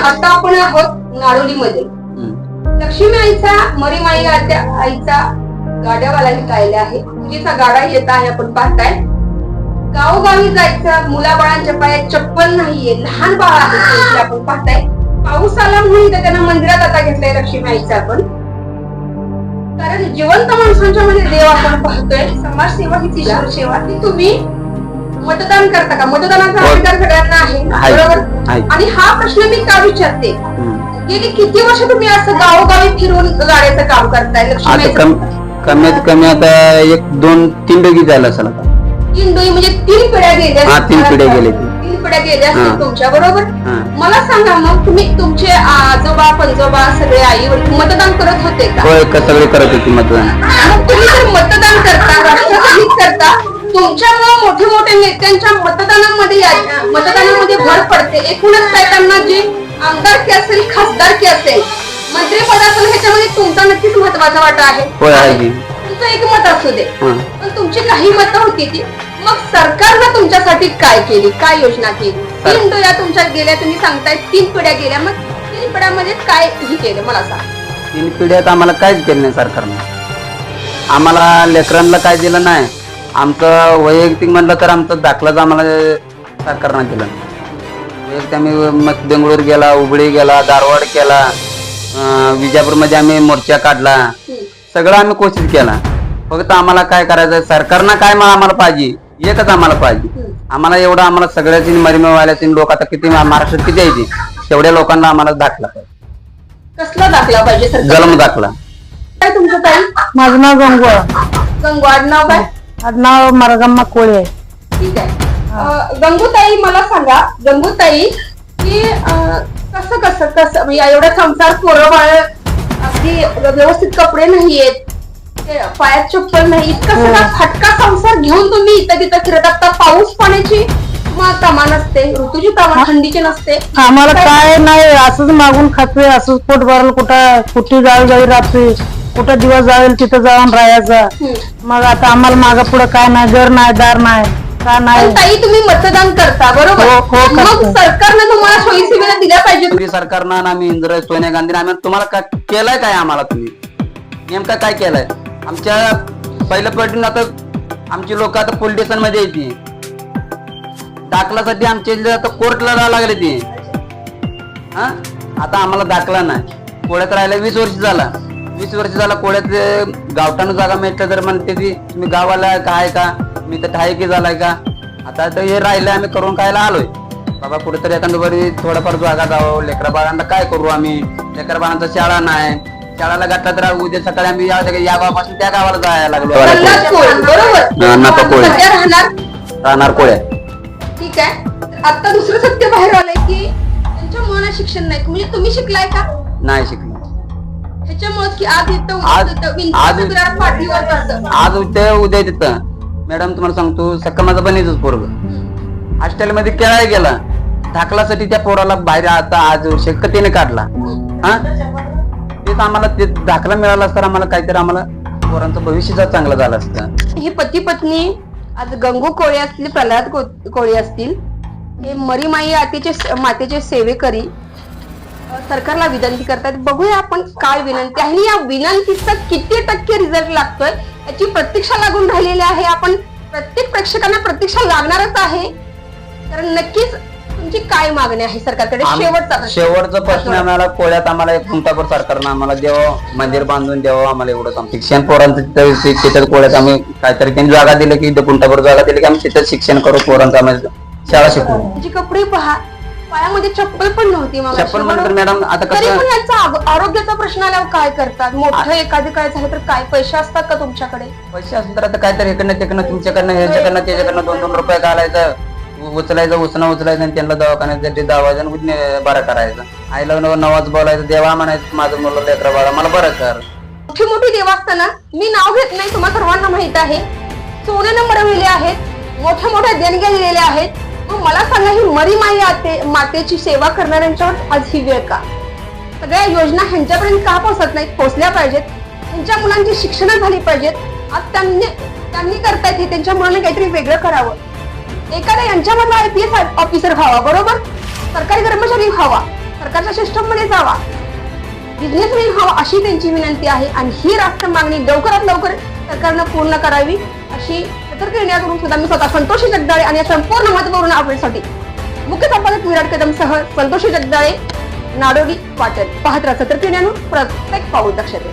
आता आपण आहोत नारोलीमध्ये हम्म. लक्ष्मी आईचा मरीमाई आत्या आईचा गाड्यावाला आलेला आहे. पूजेचा गाडा येत आहे आपण पाहताय. गावोगावी जायचं मुलाबाळांच्या पायात चप्पल नाहीये लहान बाळ आहे आपण पाहताय. पाऊस आला म्हणून इथं त्यांना मंदिरात आता घेतलंय लक्ष्मी आईचं आपण. कारण जिवंत माणसांच्या मध्ये देव आपण पाहतोय. समाजसेवा ही ती सेवा ती तुम्ही मतदान करता का? मतदानाचा हो. अधिकार सगळ्यांना आहे. बरोबर? आहे. आणि हा प्रश्न मी का विचारते. गेली किती वर्ष तुम्ही असं गावोगावी फिरून गाड्याचं काम करताय लक्ष्मी कमीत कमी आता एक दोन तीन डोगी असेल आता. तीन डोई म्हणजे तीन पिढ्या गेल्या हा, तीन पिढ्या गेल्या. तीन पिढ्या गेल्या. असतील तुमच्या बरोबर. मला सांगा मग तुम्ही तुमचे आजोबा पंजोबा सगळे आई वडील मतदान करत होते का? होय सगळे करत होती मतदान. मग तुम्ही जर मतदान करता राष्ट्रवादीत करता. तुमच्यामुळे मोठे मोठे नेत्यांच्या मतदानामध्ये मतदानामध्ये भर पडते. एकूणच काय त्यांना जे आमदारकी असेल खासदारकी असेल मंत्रिपद असेल ह्याच्यामध्ये तुमचा नक्कीच महत्त्वाचा वाटा आहे. तुमचं एक मत असू दे. पण तुमची काही मतं होती ती. मग सरकारनं तुमच्यासाठी काय केली? काय योजना केली? तीन डोळ्या तुमच्या गेल्या तुम्ही सांगताय तीन पिढ्या गेल्या. मग तीन पिढ्यामध्ये काय ही केलं? मला सांग. तीन पिढ्यात आम्हाला काहीच केलं नाही सरकारनं. आम्हाला लेकरांना काय दिलं नाही. आमचं वैयक्तिक म्हणलं तर आमचं दाखलाच आम्हाला सरकारनं दिलं वैयक्तिक आम्ही मग बेंगळूर गेला उबळी गेला धारवाड केला विजापूरमध्ये आम्ही मोर्चा काढला. सगळं आम्ही कोशिश केला. फक्त आम्हाला काय करायचं सरकारनं काय मा- आम्हाला पाहिजे एकच आम्हाला पाहिजे. आम्हाला एवढं आम्हाला सगळ्याची मरीमेवाल्याची लोक आता किती महाराष्ट्रात किती आहे तेवढ्या लोकांना आम्हाला दाखला पाहिजे. कसला दाखला पाहिजे जन्म दाखला. काय तुमचं ताई? माझं नाव गंगवा गंगू आडनाव काय? आडनाव मरगम्मा कोळी आहे. ठीक आहे. अं, गंगूताई मला सांगा गंगूताई की अं, कसं कसं कसं म्हणजे एवढा संसार बाळ अगदी व्यवस्थित कपडे नाहीयेत ते पायात चप्पल नाही इतका सगळा फटका संसार घेऊन तुम्ही इथं तिथं फिरत आता पाऊस पाण्याची म- तमा नसते ऋतूची तमा थंडीची नसते. आम्हाला काय नाही असंच मागून खातोय असंच पोट भरलं कुठं कुठे जाऊ जाऊ राहतोय. कुठं दिवस जाईल तिथं जाऊन राहायचं. मग आता आम्हाला मागं पुढं काय नाही घर नाही दार नाही काय पण नाही ताई तुम्ही मतदान करता बरोबर? हो, हो, करतो. मग सरकारनं तुम्हाला सोयी सुविधा दिल्या पाहिजेत. मोदी सरकारनं आणि आम्ही इंदिरा सोनिया गांधी आम्ही तुम्हाला काय केलंय काय आम्हाला तुम्ही? नेमका काय केलंय? आमच्या पहिल्या पलटून आता आमची लोक आता पोलीस स्टेशनमध्ये येते. दाखलासाठी आमच्या इथले आता कोर्टला जावं लागले ती. हा? आता आम्हाला दाखला नाही. कोळ्यात राहायला वीस वर्ष झाला. वीस वर्ष झाला कोळ्यात गावठाण जागा मिळतं तर म्हणते ती. तुम्ही गावाला काय का मी तर ठायकी झालाय का? आता तर हे राहिलं आम्ही करून खायला आलोय. बाबा कुठेतरी एखाद्या बरी थोडंफार जागा जावं लेकरा बाळांना काय करू आम्ही? लेकरा बाळांचा शाळा नाही. शाळाला घातला तर उद्या सकाळी आम्ही या गावापासून त्या गावाला जायला लागलो. राहणार. राहणार कोळ्या ठीक आहे. आता दुसरं सत्य बाहेर आलंय की त्यांच्या मुलांना शिक्षण नाही. म्हणजे तुम्ही शिकलाय का? नाही शिकलो. की आज उद्या आज- विंचवाचं बिराड पाठीवर असं आज उद्या उद्या तिथं. मॅडम तुम्हाला सांगतो सक्का माझा बनीच पोरग. हॉस्टेल मध्ये खेळायला गेला. दाखलासाठी त्या पोराला बाहेर आता आज शक्यतेने काढला. हा? तेच आम्हाला ते दाखला मिळाला असता आम्हाला काहीतरी आम्हाला पोरांचं भविष्य चांगलं झालं असतं. ही पती पत्नी आज गंगू कोळी असतील प्रल्हाद को- कोळी असतील हे मरीमाई आतेचे मातेचे सेवेकरी सरकारला विनंती करतात बघूया आपण काय विनंती आहे. आणि या विनंतीचा किती टक्के रिझल्ट लागतोय याची प्रतीक्षा लागून राहिलेली आहे. आपण प्रत्येक प्रेक्षकांना प्रतीक्षा लागणारच आहे. कारण नक्कीच तुमची काय मागणी आहे सरकारकडे? शेवटचा. शेवटचा प्रश्न आम्हाला कोळ्यात आम्हाला एक कुंटापूर सरकारनं आम्हाला द्यावं मंदिर बांधून द्यावं आम्हाला एवढं काम शिक्षण पोरांचं तिथं ते- त्याच्यात कोळ्यात आम्ही काहीतरी त्यांनी जागा दिली की कुंटापूर जागा दिली की आम्ही तिथं शिक्षण करू पोरांचं आम्ही शाळा शिकवू त्याची कपडे पहा. पायामध्ये चप्पल पण नव्हती चप्पल म्हणलं मॅडम आता तरी कसं पण यांचा आग- आरोग्याचा प्रश्न आल्यावर काय करतात? मोठं एखादं काय झालं तर काय? पैसे असतात का तुमच्याकडे? पैसे असेल तर आता काहीतरी इकडनं तिकडनं तुमच्याकडनं ह्याच्याकडनं त्याच्याकडनं दोन दोन रुपये घालायचं उ- उचलायचं उचना उचलायचं आणि त्यांना दवाखान्यासाठी दावायचं आणि उजने बरं करायचं. आईला नव- नवाज बोलायचं देवा म्हणायचं माझं मुलं लेकरा बाळा मला बरं कर. मोठी मोठी देवस्थानं मी नाव घेत नाही तुम्हाला सर्वांना माहीत आहे. सोन्यानं मरविले आहेत मोठ्या मोठ्या देणग्या दिलेल्या आहेत. मला सांगा ही मरीमाई आते मातेची सेवा करणाऱ्यांच्यावर आज ही वेळ का? सगळ्या योजना ह्यांच्यापर्यंत का पोहोचत नाहीत? पोहोचल्या पाहिजेत. त्यांच्या मुलांची शिक्षण झाली पाहिजेत. आज त्यांनी त्यांनी करतायत हे त्यांच्या मुलांनी काहीतरी वेगळं करावं. एखादा यांच्यामधला आय पी एस ऑफिसर व्हावा बरोबर? सरकारी कर्मचारी व्हावा सरकारच्या सिस्टममध्ये जावा. बिझनेसमॅन व्हावा अशी त्यांची विनंती आहे. आणि ही रास्त मागणी लवकरात लवकर सरकारनं पूर्ण करावी अशी तर किरण्याकडून सुद्धा मी स्वतः संतोषी जगदाळे आणि या संपूर्ण महत्त्वपूर्ण अपडेटसाठी मुख्य संपादक विराट कदम सह संतोषी जगदाळे नाडोली पाटण पाहत राहा सतर्क निर्णयानं प्रत्येक पाऊल दक्षते